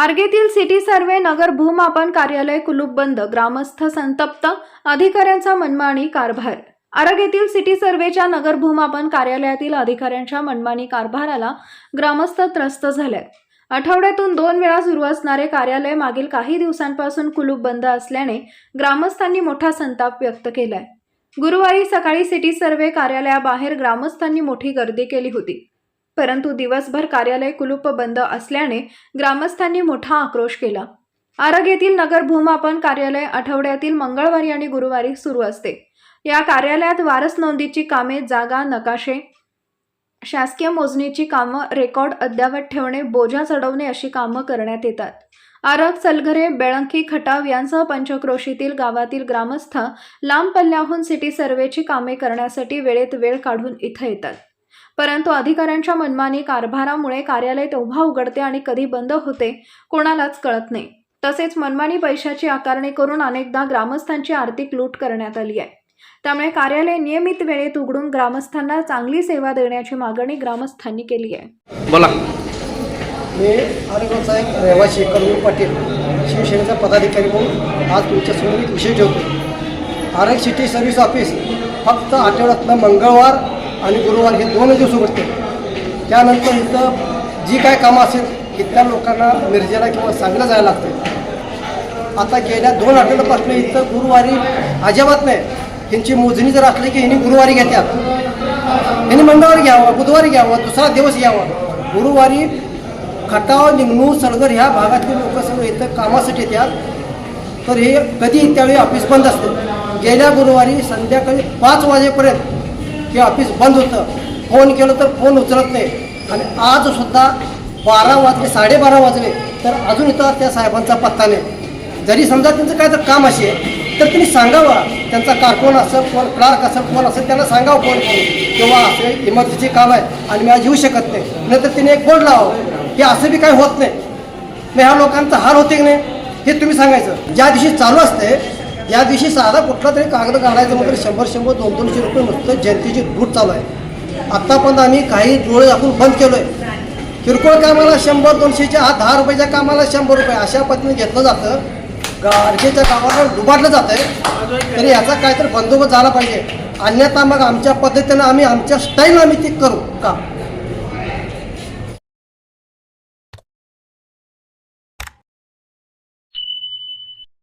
आर्गेतील city survey नगर भूमापन कार्यालय कुलूप बंद ग्रामस्थ संतप्त अधिकाऱ्यांचा मनमानी कारभार. आरग सिटी सर्वेच्या नगर भूमापन कार्यालयातील अधिकाऱ्यांच्या मनमानी कारभाराला ग्रामस्थ त्रस्त झाले. आठवड्यातून दोन वेळा सुरू असणारे कार्यालय मागील काही दिवसांपासून कुलूप बंद असल्याने ग्रामस्थांनी मोठा संताप व्यक्त केलाय. गुरुवारी सकाळी सिटी सर्वे कार्यालयाबाहेर ग्रामस्थांनी मोठी गर्दी केली होती. परंतु दिवसभर कार्यालय कुलूप बंद असल्याने ग्रामस्थांनी मोठा आक्रोश केला. आरग येथील नगर भूमापन कार्यालय आठवड्यातील मंगळवारी आणि गुरुवारी सुरू असते. या कार्यालयात वारस नोंदीची कामे जागा नकाशे शासकीय मोजणीची कामं रेकॉर्ड अद्यावत ठेवणे बोजा चढवणे अशी कामं करण्यात येतात. आरग सलघरे बेळंकी खटाव यांसह पंचक्रोशीतील गावातील ग्रामस्थ लांब पल्ल्याहून सिटी सर्वेची कामे करण्यासाठी वेळेत वेळ काढून इथं येतात. परंतु अधिकाऱ्यांच्या मनमानी कारभारामुळे कार्यालय तेव्हा उघडते आणि कधी बंद होते कोणालाच कळत नाही. तसेच मनमानी पैशाची आकारणी करून अनेकदा ग्रामस्थांची आर्थिक लूट करण्यात आली आहे. त्यामुळे कार्यालय नियमित वेळेत उघडून ग्रामस्थांना चांगली सेवा देण्याची मागणी ग्रामस्थांनी केली आहे. बोला. मी आरेगावचा एक रहिवासी करून पाटील. शिवसेनेचा पदाधिकारी म्हणून आज तुमच्यासमोर एक विषय ठेवतो आरग सिटी सर्व्हिस ऑफिस फक्त आठवड्यातनं मंगळवार आणि गुरुवार हे दोन दिवस उघडते त्यानंतर इथं जी काय कामं असेल इथल्या लोकांना मिरजेला किंवा सांगलं जायला लागते आता गेल्या दोन आठवड्यापासून इथं गुरुवारी अजिबात नाही. ह्यांची मोजणी जर असली की ह्यांनी गुरुवारी घेतात ह्यांनी मंगळवारी घ्यावं बुधवारी घ्यावं दुसरा दिवस घ्यावा गुरुवारी खटाव निंगणू सळगर ह्या भागातले लोक सगळं इथं कामासाठी येतात तर हे कधी त्यावेळी ऑफिस बंद असतं? गेल्या गुरुवारी संध्याकाळी पाच वाजेपर्यंत हे ऑफिस बंद होतं. फोन केलं तर फोन उचलत नाही. आणि आज सुद्धा बारा वाजले साडेबारा वाजले तर अजून इथं त्या साहेबांचा पत्ता नाही. जरी समजा त्यांचं काय तर काम असेल तर त्यांनी सांगावं. त्यांचा कारकोन असेल कोण क्लार्क असेल कोण असेल त्यांना सांगावं फोन करून. किंवा असं इमर्जन्सी काम आहे आणि मी आज येऊ शकत नाही. नाहीतर तिने एक बोर्ड लावावं. हे असं बी काही होत नाही. मग ह्या लोकांचा हाल होते की नाही हे तुम्ही सांगायचं. ज्या दिवशी चालू असते या दिवशी साधा कुठला तरी कागद काढायचं म्हणजे शंभर शंभर दोन दोनशे रुपये नुसतं जनतेची लूट चालू आहे. आत्तापर्यंत आम्ही काही डोळे आपण बंद केलो आहे किरकोळ कामाला शंभर दोनशेच्या आत दहा रुपयाच्या कामाला शंभर रुपये अशा पद्धतीने घेतलं जातं. गारजेच्या गावाला डुबाडलं जातं आहे तरी याचा काहीतरी बंदोबस्त झाला पाहिजे. अन्यथा मग आमच्या पद्धतीनं आम्ही आमच्या स्टाईल आम्ही ते करू का?